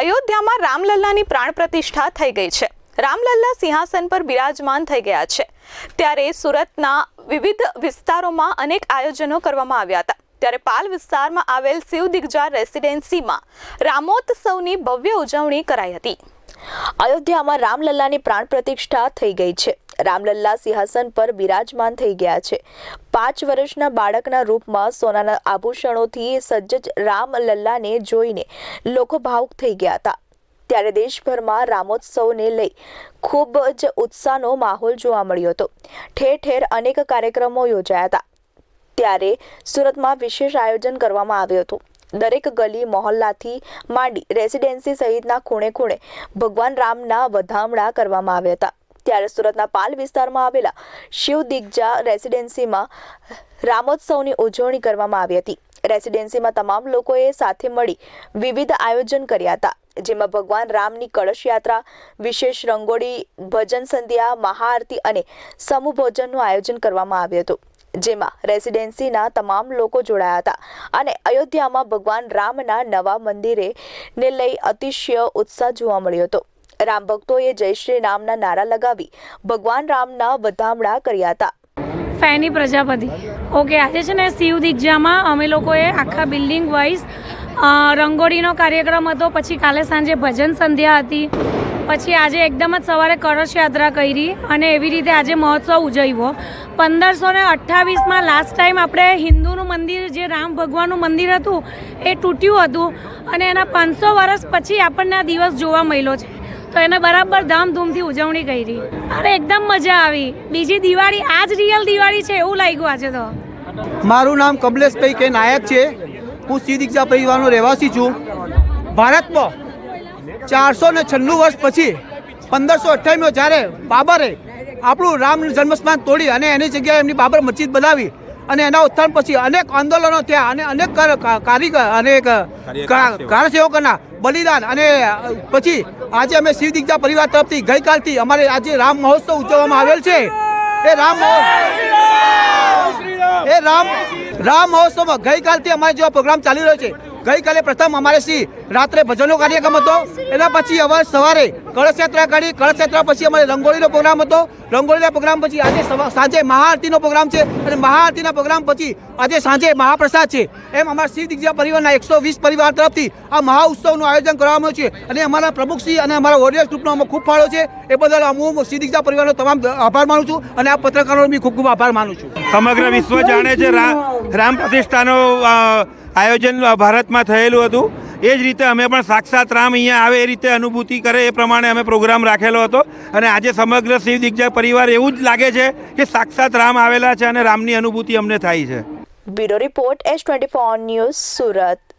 અયોધ્યામાં રામલલ્લાની પ્રાણ પ્રતિષ્ઠા થઈ ગઈ છે. રામલલ્લા સિંહાસન પર બિરાજમાન થઈ ગયા છે. ત્યારે સુરતના વિવિધ વિસ્તારોમાં અનેક આયોજનો કરવામાં આવ્યા હતા. ત્યારે પાલ વિસ્તારમાં આવેલ શિવ દિગ્જા રેસિડેન્સીમાં રામોત્સવની ભવ્ય ઉજવણી કરાઈ હતી. અયોધ્યામાં રામલલ્લાની પ્રાણ પ્રતિષ્ઠા થઈ ગઈ છે. રામલલ્લા સિંહાસન પર બિરાજમાન થઈ ગયા છે. પાંચ વર્ષના બાળકના રૂપમાં સોનાના આભૂષણોથી સજ્જ રામલલ્લાને જોઈને લોકો ભાવુક થઈ ગયા હતા. ત્યારે દેશભરમાં રામોત્સવને લઈ ખૂબ જ ઉત્સાહનો માહોલ જોવા મળ્યો હતો. ઠેર ઠેર અનેક કાર્યક્રમો યોજાયા હતા. ત્યારે સુરતમાં વિશેષ આયોજન કરવામાં આવ્યું હતું. દરેક ગલી, મોહલ્લાથી માંડી રેસિડેન્સી સહિતના ખૂણે ખૂણે ભગવાન રામના વધામણા કરવામાં આવ્યા હતા. ત્યારે સુરતના પાલ વિસ્તારમાં આવેલા શિવ દિગ્જા રેસિડેન્સીમાં રામોત્સવની ઉજવણી કરવામાં આવી હતી. રેસિડેન્સીમાં તમામ લોકોએ સાથે મળી વિવિધ આયોજન કર્યા હતા. જેમાં ભગવાન રામની કળશ યાત્રા, વિશેષ રંગોળી, ભજન સંધ્યા, મહાઆરતી અને સમૂહ ભોજનનું આયોજન કરવામાં આવ્યું હતું. જેમાં રેસિડેન્સીના તમામ લોકો જોડાયા હતા અને અયોધ્યામાં ભગવાન રામના નવા મંદિરે ને લઈ અતિશય ઉત્સાહ જોવા મળ્યો હતો. રામ ભક્તોએ જય શ્રી રામના નારા લગાવી ભગવાન રામના વધામણા કર્યા હતા. ફેની પ્રજાપતિ. ઓકે, આજે છે ને શિવ દીક્ષામાં અમે લોકોએ આખા બિલ્ડિંગ વાઇઝ રંગોળીનો કાર્યક્રમ હતો. પછી કાલે સાંજે ભજન સંધ્યા હતી. પછી આજે એકદમ જ સવારે કળશ યાત્રા કરી અને એવી રીતે આજે મહોત્સવ ઉજવ્યો. પંદરસો ને અઠ્ઠાવીસમાં લાસ્ટ ટાઈમ આપણે હિન્દુનું મંદિર, જે રામ ભગવાનનું મંદિર હતું, એ તૂટ્યું હતું. અને એના પાંચસો વર્ષ પછી આપણને આ દિવસ જોવા મળ્યો છે. તો એને બરાબર ધામધૂમથી ઉજવણી કરી. અરે, એકદમ મજા આવી. બીજી દિવાળી આ જ રિયલ દિવાળી છે એવું લાગ્યું આજે તો. મારું નામ કમલેશભાઈ કે નાયક છે. હું શ્રી દીક્ષા પરિવારનો રહેવાસી છું. ભારતમાં ચારસો ને છન્નું વર્ષ પછી પંદરસો અઠ્ઠાવીસમાં જ્યારે બાબરે આપણું રામ જન્મસ્થાન તોડી અને એની જગ્યાએ એમની બાબર મસ્જિદ બનાવી અને એના ઉત્થાન પછી અનેક આંદોલનો થયા અને અનેક કાર- કારીગર અનેક કારસેવકોના બલિદાન. અને પછી આજે અમે શિવ દીક્ષા પરિવાર તરફથી ગઈકાલથી અમારે આજે રામ મહોત્સવ ઉજવવામાં આવેલ છે. એ રામ એ રામ રામ મહોત્સવમાં ગઈકાલથી અમારે જેવા પ્રોગ્રામ ચાલી રહ્યો છે ગઈકાલે પ્રથમ અમારે સી રાત્રે ભજનનો કાર્યક્રમ હતો. એના પછી હવે સવારે કળશ કરી કળશ પછી અમારે રંગોળીનો પ્રોગ્રામ હતો. રંગોળીના પ્રોગ્રામ પછી આજે સાંજે મહાઆરતીનો પ્રોગ્રામ છે અને મહાઆરતીના પ્રોગ્રામ પછી આજે સાંજે મહાપ્રસાદ છે. એમ અમારા શ્રી દીક્ષા પરિવારના એકસો વીસ પરિવાર તરફથી આ મહા ઉત્સવનું આયોજન કરવામાં આવ્યું છે. અને અમારા પ્રમુખશ્રી અને અમારા વોરિયર ગ્રુપનો અમે ખૂબ ફાળો છે. એ બદલ હું શ્રી દીક્ષા પરિવારનો તમામ આભાર માનું છું અને આ પત્રકારોનો બી ખૂબ ખૂબ આભાર માનું છું. સમગ્ર વિશ્વ જાણે છે રામ પ્રતિષ્ઠાનો આયોજન ભારતમાં થયેલું હતું. એ જ રીતે અમે પણ સાક્ષાત રામ અહીંયા આવે એ રીતે અનુભૂતિ કરે એ પ્રમાણે અમે પ્રોગ્રામ રાખેલો હતો. અને આજે સમગ્ર શિવ દિગ્જય પરિવાર એવું જ લાગે છે કે સાક્ષાત રામ આવેલા છે અને રામની અનુભૂતિ અમને થાય છે. Bureau report S twenty four news Surat.